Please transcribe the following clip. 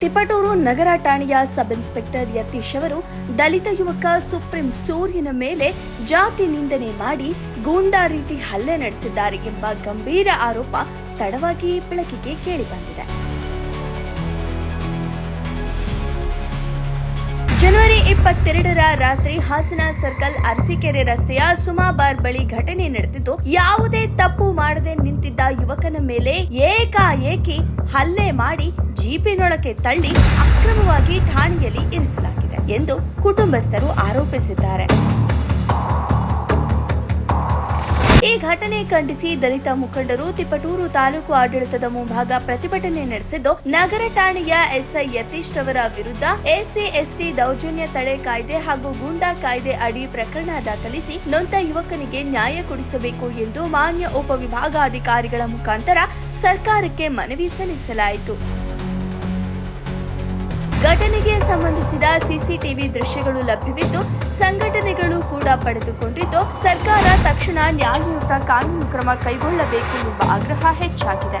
ತಿಪಟೂರು ನಗರ ಠಾಣೆಯ sub inspector Yathish ಅವರು ದಲಿತ ಯುವಕ ಸುಪ್ರೀಂ ಸೂರ್ಯನ ಮೇಲೆ ಜಾತಿ ನಿಂದನೆ ಮಾಡಿ ಗೂಂಡಾ ರೀತಿ ಹಲ್ಲೆ ನಡೆಸಿದ್ದಾರೆ ಎಂಬ ಗಂಭೀರ ಆರೋಪ ತಡವಾಗಿ ಬೆಳಕಿಗೆ ಕೇಳಿಬಂದಿದೆ ಇಪ್ಪತ್ತೆರಡರ ರಾತ್ರಿ ಹಾಸನ ಸರ್ಕಲ್ ಅರಸೀಕೆರೆ ರಸ್ತೆಯ ಸುಮಾಬಾರ್ ಬಳಿ ಘಟನೆ ನಡೆದಿದ್ದು, ಯಾವುದೇ ತಪ್ಪು ಮಾಡದೆ ನಿಂತಿದ್ದ ಯುವಕನ ಮೇಲೆ ಏಕಾಏಕಿ ಹಲ್ಲೆ ಮಾಡಿ ಜೀಪಿನೊಳಕ್ಕೆ ತಳ್ಳಿ ಅಕ್ರಮವಾಗಿ ಠಾಣೆಯಲ್ಲಿ ಇರಿಸಲಾಗಿದೆ ಎಂದು ಕುಟುಂಬಸ್ಥರು ಆರೋಪಿಸಿದ್ದಾರೆ. ಈ ಘಟನೆ ಖಂಡಿಸಿ ದಲಿತ ಮುಖಂಡರು ತಿಪಟೂರು ತಾಲೂಕು ಆಡಳಿತದ ಮುಂಭಾಗ ಪ್ರತಿಭಟನೆ ನಡೆಸಿದ್ದು, ನಗರ ಠಾಣೆಯ ಎಸ್ಐ ಯತೀಶ್ ರವರ ವಿರುದ್ಧ ಎಸಿ, ಎಸ್ಟಿ ದೌರ್ಜನ್ಯ ತಡೆ ಕಾಯ್ದೆ ಹಾಗೂ ಗೂಂಡಾ ಕಾಯ್ದೆ ಅಡಿ ಪ್ರಕರಣ ದಾಖಲಿಸಿ ನೊಂದ ಯುವಕನಿಗೆ ನ್ಯಾಯ ಕೊಡಿಸಬೇಕು ಎಂದು ಮಾನ್ಯ ಉಪವಿಭಾಗಾಧಿಕಾರಿಗಳ ಮುಖಾಂತರ ಸರ್ಕಾರಕ್ಕೆ ಮನವಿ ಸಲ್ಲಿಸಲಾಯಿತು. ಘಟನೆಗೆ ಸಂಬಂಧಿಸಿದ ಸಿಸಿಟಿವಿ ದೃಶ್ಯಗಳು ಲಭ್ಯವಿದ್ದು, ಸಂಘಟನೆಗಳು ಕೂಡ ಪಡೆದುಕೊಂಡಿದ್ದು, ಸರ್ಕಾರ ತಕ್ಷಣ ನ್ಯಾಯಯುತ ಕಾನೂನು ಕ್ರಮ ಕೈಗೊಳ್ಳಬೇಕು ಎಂಬ ಆಗ್ರಹ ಹೆಚ್ಚಾಗಿದೆ.